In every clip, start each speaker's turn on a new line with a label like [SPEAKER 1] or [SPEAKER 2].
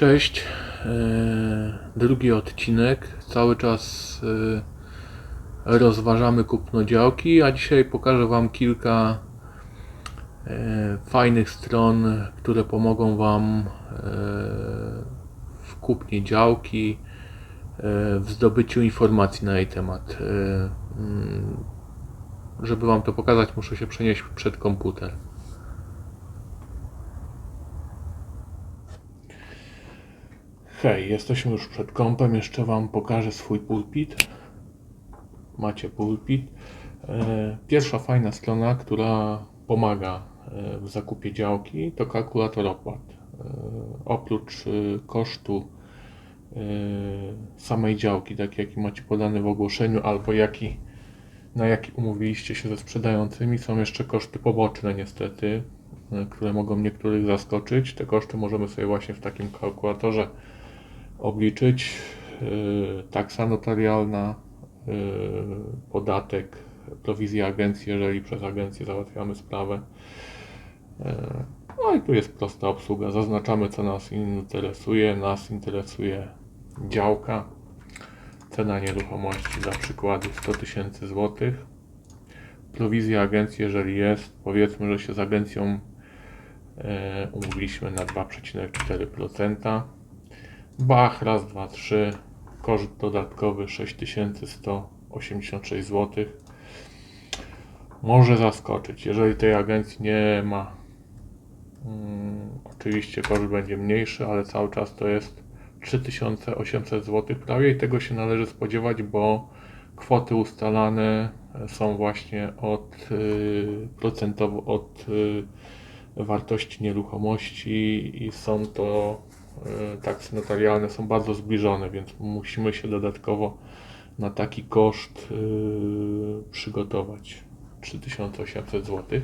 [SPEAKER 1] Cześć. E, Drugi odcinek. Cały czas e, rozważamy kupno działki, a dzisiaj pokażę Wam kilka e, fajnych stron, które pomogą Wam w kupnie działki, w zdobyciu informacji na jej temat. Żeby Wam to pokazać, muszę się przenieść przed komputer. Hej, jesteśmy już przed kąpem. Jeszcze Wam pokażę swój pulpit. Macie pulpit. E, Pierwsza fajna strona, która pomaga e, w zakupie działki, to kalkulator opłat. E, Oprócz kosztu samej działki, tak jaki macie podany w ogłoszeniu, albo jaki, na jaki umówiliście się ze sprzedającymi, są jeszcze koszty poboczne niestety, które mogą niektórych zaskoczyć. Te koszty możemy sobie właśnie w takim kalkulatorze obliczyć. Yy, Taksa notarialna, yy, podatek, prowizja agencji, jeżeli przez agencję załatwiamy sprawę. Yy, No i tu jest prosta obsługa. Zaznaczamy, co nas interesuje. Nas interesuje działka. Cena nieruchomości dla przykładu 100 tysięcy złotych. Prowizja agencji, jeżeli jest, powiedzmy, że się z agencją umówiliśmy na 2,4%. Bach, raz, dwa, trzy. Koszt dodatkowy 6186 zł. Może zaskoczyć. Jeżeli tej agencji nie ma, mm, oczywiście koszt będzie mniejszy, ale cały czas to jest 3800 zł prawie i tego się należy spodziewać, bo kwoty ustalane są właśnie od y, procentowo od y, wartości nieruchomości i są to taksy notarialne są bardzo zbliżone, więc musimy się dodatkowo na taki koszt y, przygotować 3800 zł.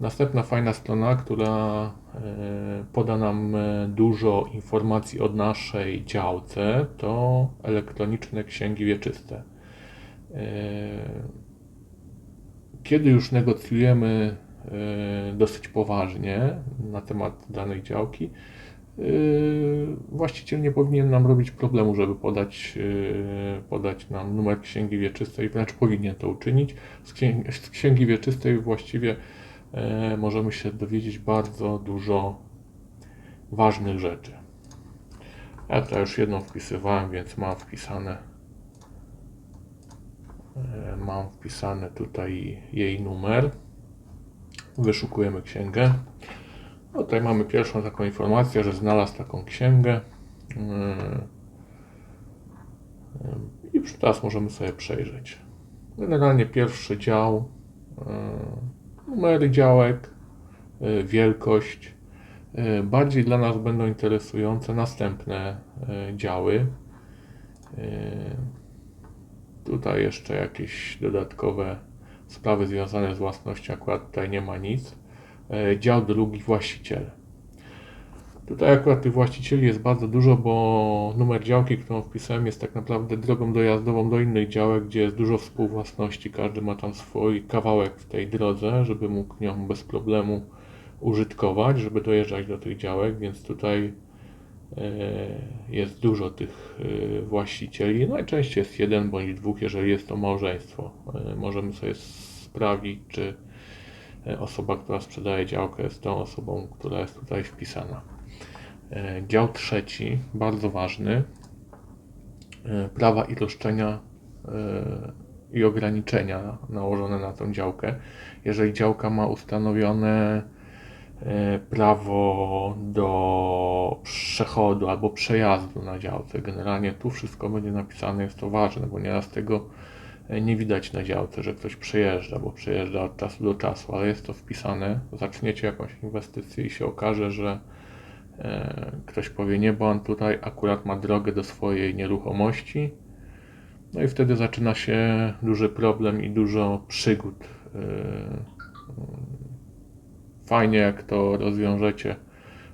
[SPEAKER 1] Następna fajna strona, która y, poda nam y, dużo informacji o naszej działce, to elektroniczne księgi wieczyste. Y, Kiedy już negocjujemy y, dosyć poważnie na temat danej działki, y, właściciel nie powinien nam robić problemu, żeby podać, y, podać nam numer księgi wieczystej, wręcz powinien to uczynić. Z księgi, z księgi wieczystej właściwie e, możemy się dowiedzieć bardzo dużo ważnych rzeczy. Ja tutaj już jedną wpisywałem, więc mam wpisane Mam wpisany tutaj jej numer. Wyszukujemy księgę. No tutaj mamy pierwszą taką informację, że znalazł taką księgę. Yy, yy, I teraz możemy sobie przejrzeć. Generalnie pierwszy dział, yy, numery działek, wielkość. Bardziej dla nas będą interesujące następne działy. Tutaj jeszcze jakieś dodatkowe sprawy związane z własnością, akurat tutaj nie ma nic. E, Dział drugi właściciel. Tutaj akurat tych właścicieli jest bardzo dużo, bo numer działki, którą wpisałem, jest tak naprawdę drogą dojazdową do innych działek, gdzie jest dużo współwłasności. Każdy ma tam swój kawałek w tej drodze, żeby mógł nią bez problemu użytkować, żeby dojeżdżać do tych działek, więc tutaj E, jest dużo tych e, właścicieli. Najczęściej jest jeden bądź dwóch, jeżeli jest to małżeństwo. Możemy sobie sprawdzić, czy osoba, która sprzedaje działkę, jest tą osobą, która jest tutaj wpisana. E, Dział trzeci, bardzo ważny. E, Prawa i roszczenia e, i ograniczenia nałożone na tą działkę. Jeżeli działka ma ustanowione e, prawo do przechodu albo przejazdu na działce. Generalnie tu wszystko będzie napisane, jest to ważne, bo nieraz tego e, nie widać na działce, że ktoś przejeżdża, bo przejeżdża od czasu do czasu, ale jest to wpisane. Zaczniecie jakąś inwestycję i się okaże, że e, ktoś powie, nie, bo on tutaj akurat ma drogę do swojej nieruchomości. No i wtedy zaczyna się duży problem i dużo przygód. e, Fajnie, jak to rozwiążecie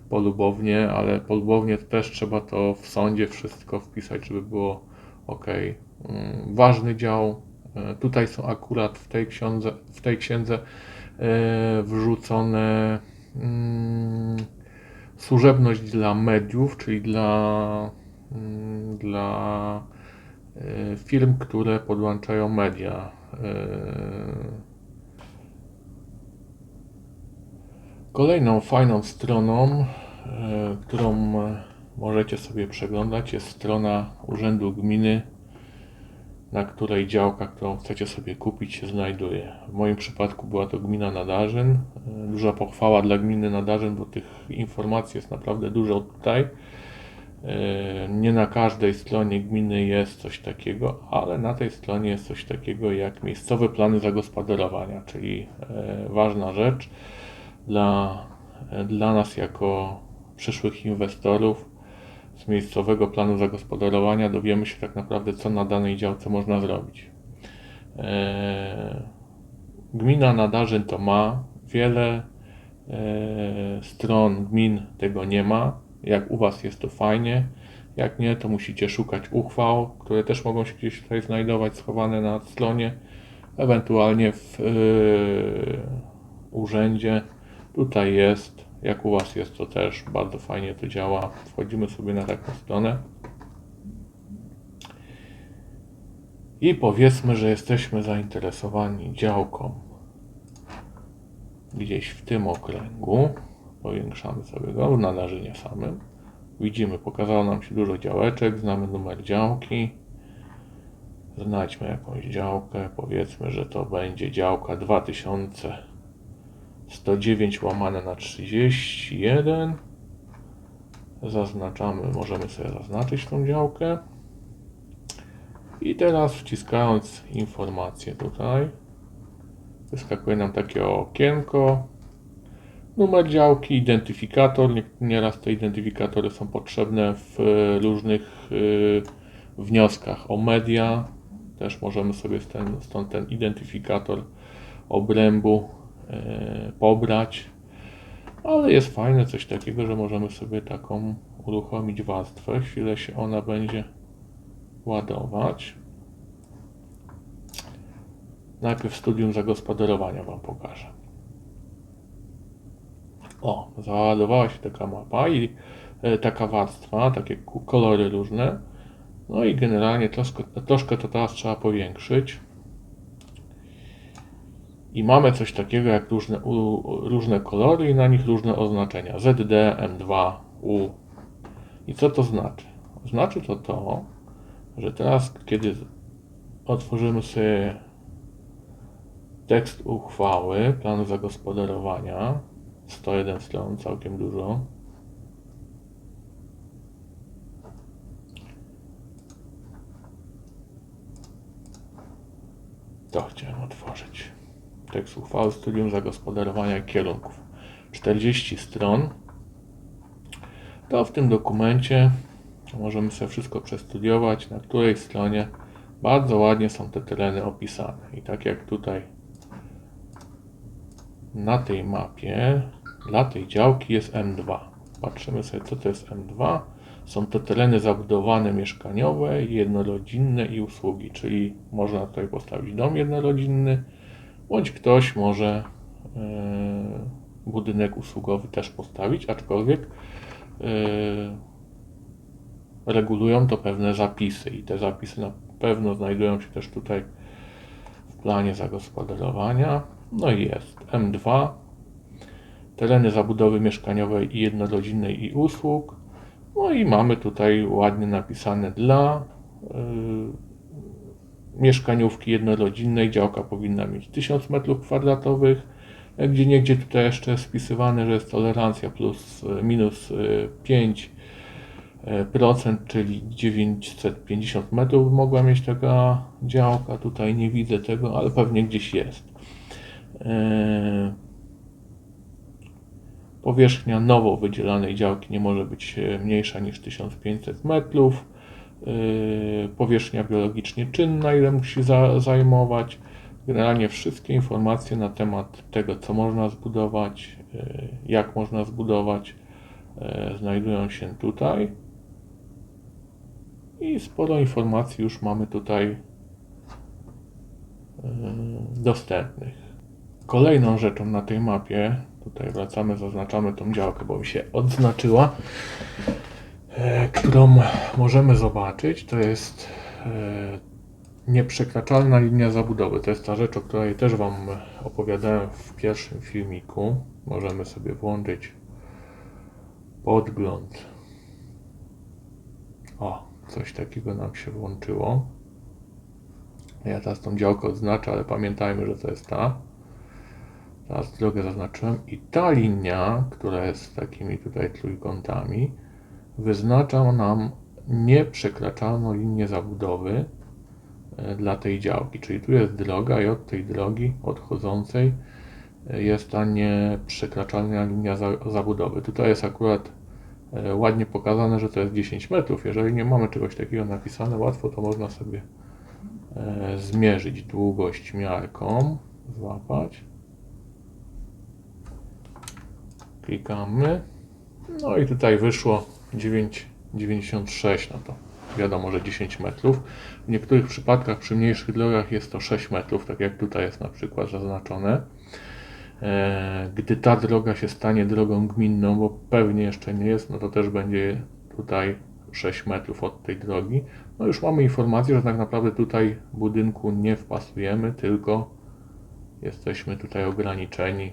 [SPEAKER 1] polubownie, ale polubownie też trzeba to w sądzie wszystko wpisać, żeby było ok. Mm, Ważny dział. e, Tutaj są akurat w tej ksiądze, w tej księdze e, wrzucone służebność dla mediów, czyli dla, dla firm, które podłączają media. Kolejną fajną stroną, którą możecie sobie przeglądać, jest strona Urzędu Gminy, na której działka, którą chcecie sobie kupić, się znajduje. W moim przypadku była to gmina Nadarzyn. Duża pochwała dla gminy Nadarzyn, bo tych informacji jest naprawdę dużo tutaj. E, Nie na każdej stronie gminy jest coś takiego, ale na tej stronie jest coś takiego jak miejscowe plany zagospodarowania, czyli e, ważna rzecz dla, dla nas jako przyszłych inwestorów z miejscowego planu zagospodarowania dowiemy się tak naprawdę, co na danej działce można zrobić. E, Gmina Nadarzyn to ma, wiele e, stron gmin tego nie ma. Jak u Was jest to fajnie, jak nie, to musicie szukać uchwał, które też mogą się gdzieś tutaj znajdować, schowane na stronie, ewentualnie w e, urzędzie. Tutaj jest, jak u Was jest, to też bardzo fajnie to działa. Wchodzimy sobie na taką stronę. I powiedzmy, że jesteśmy zainteresowani działką gdzieś w tym okręgu. Powiększamy sobie go w nadarzynie samym. Widzimy, pokazało nam się dużo działeczek, znamy numer działki. Znajdźmy jakąś działkę, powiedzmy, że to będzie działka 2109 łamane na 31. Zaznaczamy, możemy sobie zaznaczyć tą działkę. I teraz wciskając informację tutaj, wyskakuje nam takie okienko. Numer działki, identyfikator. Nie- Nieraz te identyfikatory są potrzebne w różnych y, wnioskach o media. Też możemy sobie stąd ten identyfikator obrębu pobrać. Ale jest fajne coś takiego, że możemy sobie taką uruchomić warstwę. Chwilę się ona będzie ładować. Najpierw studium zagospodarowania Wam pokażę. O, załadowała się taka mapa i e, taka warstwa, takie kolory różne. No i generalnie troszkę, troszkę to teraz trzeba powiększyć. I mamy coś takiego jak różne, różne kolory i na nich różne oznaczenia. ZD, M2, U. I co to znaczy? Znaczy to to, że teraz, kiedy otworzymy sobie tekst uchwały planu zagospodarowania, 101 stron, całkiem dużo. To chciałem otworzyć. Tekst uchwały studium zagospodarowania kierunków. 40 stron. To w tym dokumencie możemy sobie wszystko przestudiować, na której stronie bardzo ładnie są te tereny opisane. I tak jak tutaj na tej mapie dla tej działki jest M2. Patrzymy sobie, co to jest M2. Są to tereny zabudowane mieszkaniowe, jednorodzinne i usługi, czyli można tutaj postawić dom jednorodzinny, bądź ktoś może e, budynek usługowy też postawić, aczkolwiek e, regulują to pewne zapisy i te zapisy na pewno znajdują się też tutaj w planie zagospodarowania. No i jest M2, tereny zabudowy mieszkaniowej i jednorodzinnej i usług. No i mamy tutaj ładnie napisane dla y, mieszkaniówki jednorodzinnej działka powinna mieć 1000 m2, gdzie niegdzie tutaj jeszcze spisywane, że jest tolerancja plus y, minus y, 5 e, procent, czyli 950 metrów mogła mieć taka działka. Tutaj nie widzę tego, ale pewnie gdzieś jest. E, Powierzchnia nowo wydzielanej działki nie może być e, mniejsza niż 1500 metrów. E, Powierzchnia biologicznie czynna, ile musi za, zajmować. Generalnie wszystkie informacje na temat tego, co można zbudować, e, jak można zbudować, e, znajdują się tutaj. I sporo informacji już mamy tutaj dostępnych. Kolejną rzeczą na tej mapie, tutaj wracamy, zaznaczamy tą działkę, bo mi się odznaczyła, którą możemy zobaczyć, to jest e, nieprzekraczalna linia zabudowy. To jest ta rzecz, o której też Wam opowiadałem w pierwszym filmiku. Możemy sobie włączyć podgląd. O, coś takiego nam się włączyło. Ja teraz tą działkę odznaczę, ale pamiętajmy, że to jest ta. Teraz drogę zaznaczyłem i ta linia, która jest takimi tutaj trójkątami, wyznacza nam nieprzekraczalną linię zabudowy e, dla tej działki. Czyli tu jest droga i od tej drogi odchodzącej e, jest ta nieprzekraczalna linia za, zabudowy. Tutaj jest akurat e, ładnie pokazane, że to jest 10 metrów. Jeżeli nie mamy czegoś takiego napisane łatwo, to można sobie zmierzyć długość miarką, złapać. Klikamy. No i tutaj wyszło 9,96, no to wiadomo, że 10 metrów. W niektórych przypadkach przy mniejszych drogach jest to 6 metrów, tak jak tutaj jest na przykład zaznaczone. E, Gdy ta droga się stanie drogą gminną, bo pewnie jeszcze nie jest, no to też będzie tutaj 6 metrów od tej drogi. No już mamy informację, że tak naprawdę tutaj budynku nie wpasujemy, tylko jesteśmy tutaj ograniczeni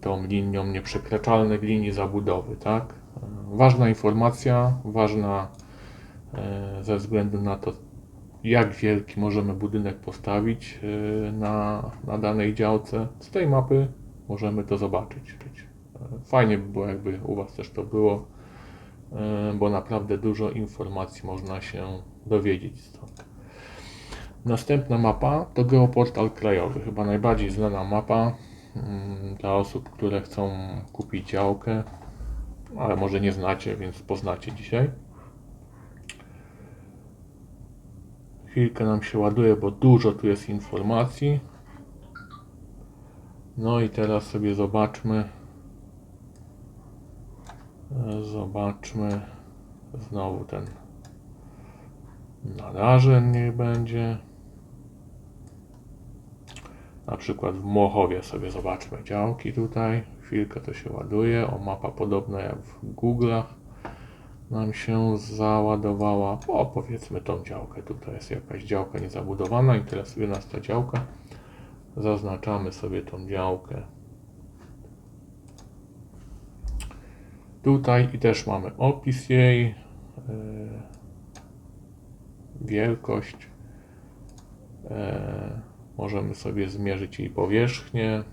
[SPEAKER 1] tą linią nieprzekraczalnych linii zabudowy, tak? E, Ważna informacja, ważna e, ze względu na to, jak wielki możemy budynek postawić e, na, na danej działce. Z tej mapy możemy to zobaczyć. E, Fajnie by było, jakby u Was też to było, e, bo naprawdę dużo informacji można się dowiedzieć stąd. Następna mapa to geoportal krajowy, chyba najbardziej znana mapa dla osób, które chcą kupić działkę, ale może nie znacie, więc poznacie dzisiaj. Chwilkę nam się ładuje, bo dużo tu jest informacji. No i teraz sobie zobaczmy. Zobaczmy znowu ten narażen niech będzie. Na przykład w Młochowie sobie zobaczmy działki tutaj. Chwilkę to się ładuje. O, mapa podobna jak w Google'ach nam się załadowała. O, powiedzmy tą działkę. Tutaj jest jakaś działka niezabudowana. Interesuje nas ta działka. Zaznaczamy sobie tą działkę. Tutaj i też mamy opis jej, yy, wielkość. Możemy sobie zmierzyć jej powierzchnię.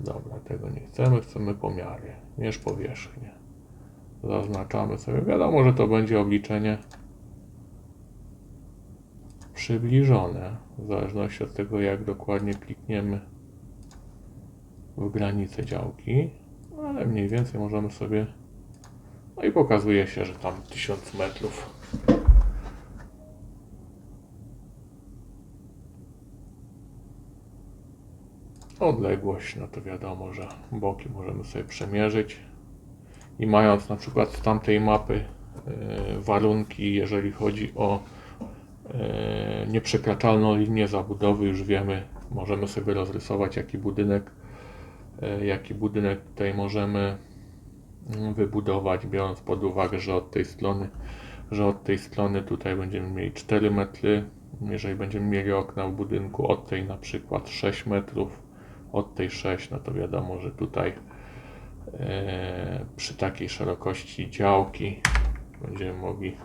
[SPEAKER 1] Dobra, tego nie chcemy, chcemy pomiary. Mierz powierzchnię. Zaznaczamy sobie. Wiadomo, że to będzie obliczenie przybliżone, w zależności od tego, jak dokładnie klikniemy w granicę działki, ale mniej więcej możemy sobie. No i pokazuje się, że tam 1000 metrów. Odległość, no to wiadomo, że boki możemy sobie przemierzyć i mając na przykład z tamtej mapy e, warunki, jeżeli chodzi o e, nieprzekraczalną linię zabudowy, już wiemy, możemy sobie rozrysować jaki budynek, e, jaki budynek tutaj możemy wybudować, biorąc pod uwagę, że od tej strony, że od tej strony tutaj będziemy mieli 4 metry, jeżeli będziemy mieli okna w budynku, od tej na przykład 6 metrów, od tej 6, no to wiadomo, że tutaj e, przy takiej szerokości działki będziemy mogli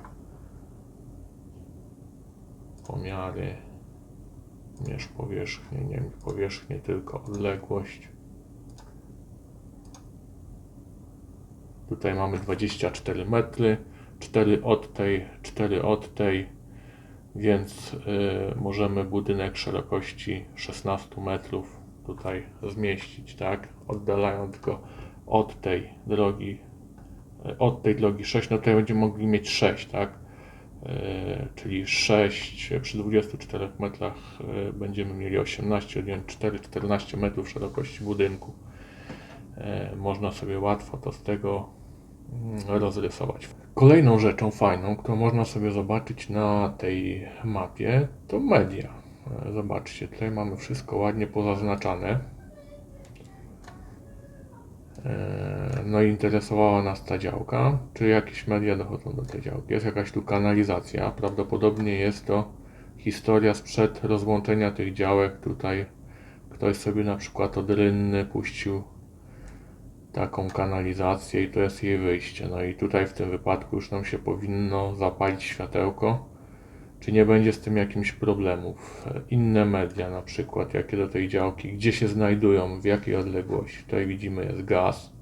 [SPEAKER 1] pomiary mierz powierzchnię, nie powierzchnię, tylko odległość. Tutaj mamy 24 metry, 4 od tej, 4 od tej, więc y, możemy budynek szerokości 16 metrów tutaj zmieścić, tak? Oddalając go od tej drogi, y, od tej drogi 6, no tutaj będziemy mogli mieć 6, tak? Y, czyli 6 przy 24 metrach y, będziemy mieli 18, odjąć 4, 14 metrów szerokości budynku. Y, Można sobie łatwo to z tego rozrysować. Kolejną rzeczą fajną, którą można sobie zobaczyć na tej mapie, to media. Zobaczcie, tutaj mamy wszystko ładnie pozaznaczane. E, No i interesowała nas ta działka. Czy jakieś media dochodzą do tej działki? Jest jakaś tu kanalizacja. Prawdopodobnie jest to historia sprzed rozłączenia tych działek. Tutaj ktoś sobie na przykład od rynny puścił taką kanalizację i to jest jej wyjście. No i tutaj w tym wypadku już nam się powinno zapalić światełko. Czy nie będzie z tym jakichś problemów? Inne media na przykład, jakie do tej działki, gdzie się znajdują, w jakiej odległości. Tutaj widzimy jest gaz.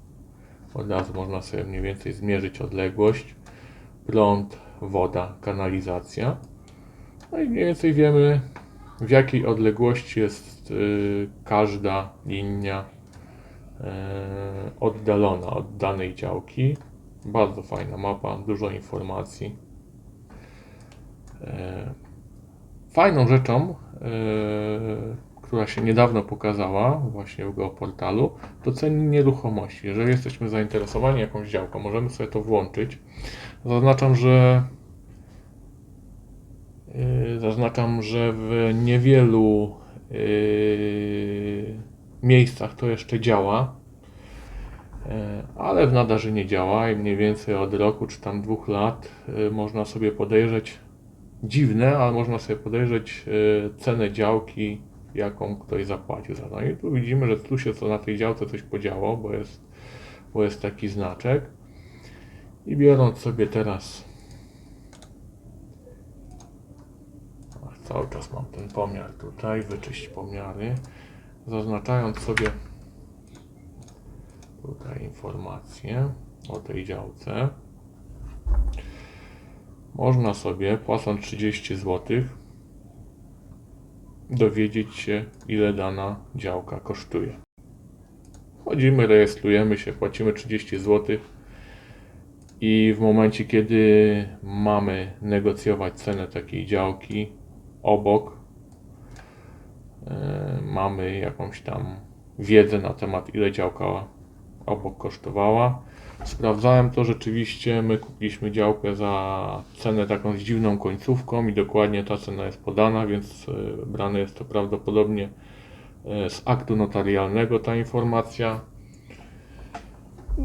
[SPEAKER 1] Od razu można sobie mniej więcej zmierzyć odległość. Prąd, woda, kanalizacja. No i mniej więcej wiemy, w jakiej odległości jest y, każda linia oddalona od danej działki. Bardzo fajna mapa, dużo informacji. E, Fajną rzeczą, e, która się niedawno pokazała właśnie w geoportalu, to ceny nieruchomości. Jeżeli jesteśmy zainteresowani jakąś działką, możemy sobie to włączyć. Zaznaczam, że e, zaznaczam, że w niewielu e, miejscach to jeszcze działa. E, ale w nadarze nie działa i mniej więcej od roku czy tam dwóch lat e, można sobie podejrzeć dziwne, ale można sobie podejrzeć e, cenę działki, jaką ktoś zapłacił za to. I tu widzimy, że tu się co na tej działce coś podziało, bo jest, bo jest taki znaczek. I biorąc sobie teraz cały czas mam ten pomiar tutaj, wyczyść pomiary, zaznaczając sobie tutaj informacje o tej działce. Można sobie, płacąc 30 zł, dowiedzieć się, ile dana działka kosztuje. Wchodzimy, rejestrujemy się, płacimy 30 zł i w momencie, kiedy mamy negocjować cenę takiej działki, obok mamy jakąś tam wiedzę na temat, ile działka obok kosztowała. Sprawdzałem to rzeczywiście, my kupiliśmy działkę za cenę taką z dziwną końcówką i dokładnie ta cena jest podana, więc e, brane jest to prawdopodobnie e, z aktu notarialnego ta informacja. E,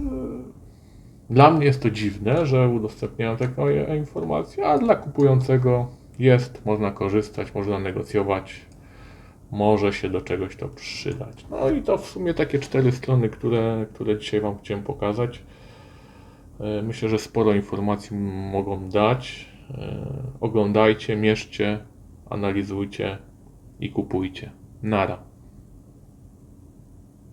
[SPEAKER 1] Dla mnie jest to dziwne, że udostępniają taką e- informację, a dla kupującego jest, można korzystać, można negocjować, może się do czegoś to przydać. No i to w sumie takie cztery strony, które, które dzisiaj Wam chciałem pokazać. E, Myślę, że sporo informacji mogą dać. E, Oglądajcie, mierzcie, analizujcie i kupujcie. Nara.